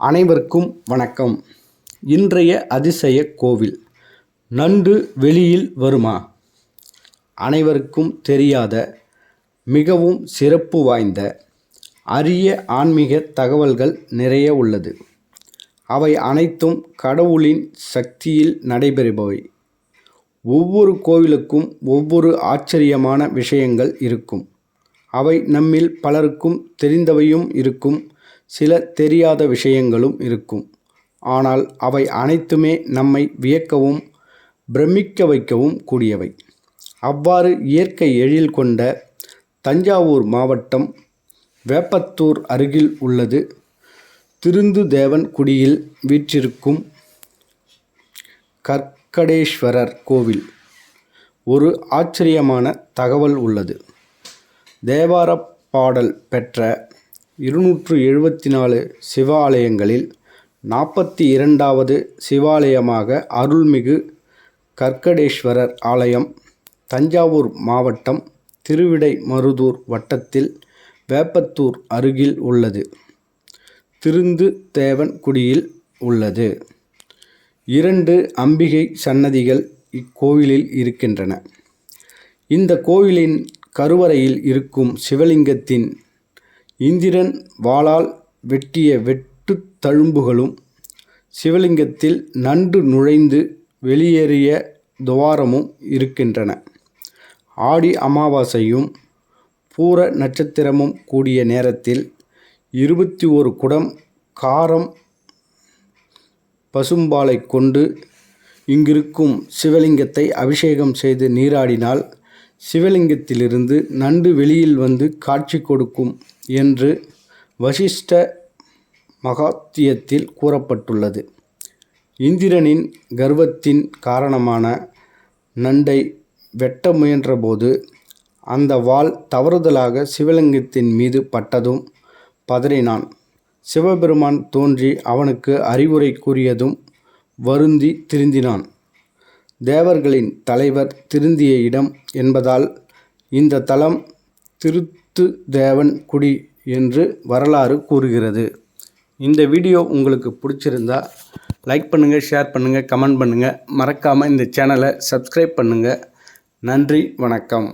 அனைவருக்கும் வணக்கம். இன்றைய அதிசய கோவில் நண்டு வெளியில் வருமா? அனைவருக்கும் தெரியாத மிகவும் சிறப்பு வாய்ந்த அரிய ஆன்மீக தகவல்கள் நிறைய உள்ளது. அவை அனைத்தும் கடவுளின் சக்தியில் நடைபெறுபவை. ஒவ்வொரு கோவிலுக்கும் ஒவ்வொரு ஆச்சரியமான விஷயங்கள் இருக்கும். அவை நம்மில் பலருக்கும் தெரிந்தவையும் இருக்கும். சில தெரியாத விஷயங்களும் இருக்கும். ஆனால் அவை அனைத்துமே நம்மை வியக்கவும் பிரமிக்க வைக்கவும் கூடியவை. அவ்வாறு இயற்கை எழில் கொண்ட தஞ்சாவூர் மாவட்டம் வேப்பத்தூர் அருகில் உள்ளது. திருந்து தேவன் குடியில் வீற்றிருக்கும் கற்கடேஸ்வரர் கோவில். ஒரு ஆச்சரியமான தகவல் உள்ளது. தேவார பாடல் பெற்ற இருநூற்று எழுபத்தி நாலு சிவாலயங்களில் நாற்பத்தி இரண்டாவது சிவாலயமாக அருள்மிகு கற்கடேஸ்வரர் ஆலயம் தஞ்சாவூர் மாவட்டம் திருவிடைமருதூர் வட்டத்தில் வேப்பத்தூர் அருகில் உள்ளது. திருந்து தேவன்குடியில் உள்ளது. இரண்டு அம்பிகை சன்னதிகள் இக்கோவிலில் இருக்கின்றன. இந்த கோவிலின் கருவறையில் இருக்கும் சிவலிங்கத்தின் இந்திரன் வாளால் வெட்டிய வெட்டுத் தழும்புகளும் சிவலிங்கத்தில் நன்று நுழைந்து வெளியேறிய துவாரமும் இருக்கின்றன. ஆடி அமாவாசையும் பூர நட்சத்திரமும் கூடிய நேரத்தில் இருபத்தி ஒரு குடம் காரம் பசும்பாலை கொண்டு இங்கிருக்கும் சிவலிங்கத்தை அபிஷேகம் செய்து நீராடினால் சிவலிங்கத்திலிருந்து நண்டு வெளியில் வந்து காட்சி கொடுக்கும் என்று வசிஷ்ட மகாத்தியத்தில் கூறப்பட்டுள்ளது. இந்திரனின் கர்வத்தின் காரணமான நண்டை வெட்ட முயன்றபோது அந்த வாள் தவறுதலாக சிவலிங்கத்தின் மீது பட்டதும் பதறினான். சிவபெருமான் தோன்றி அவனுக்கு அறிவுரை கூறியதும் வருந்தி திருந்தினான். தேவர்களின் தலைவர் திருந்திய இடம் என்பதால் இந்த தலம் திருத்து தேவன் குடி என்று வரலாறு கூறுகிறது. இந்த வீடியோ உங்களுக்கு பிடிச்சிருந்தா லைக் பண்ணுங்கள் ஷேர் பண்ணுங்கள் கமெண்ட் பண்ணுங்கள் மறக்காமல் இந்த சேனலை சப்ஸ்கிரைப் பண்ணுங்கள் நன்றி வணக்கம்.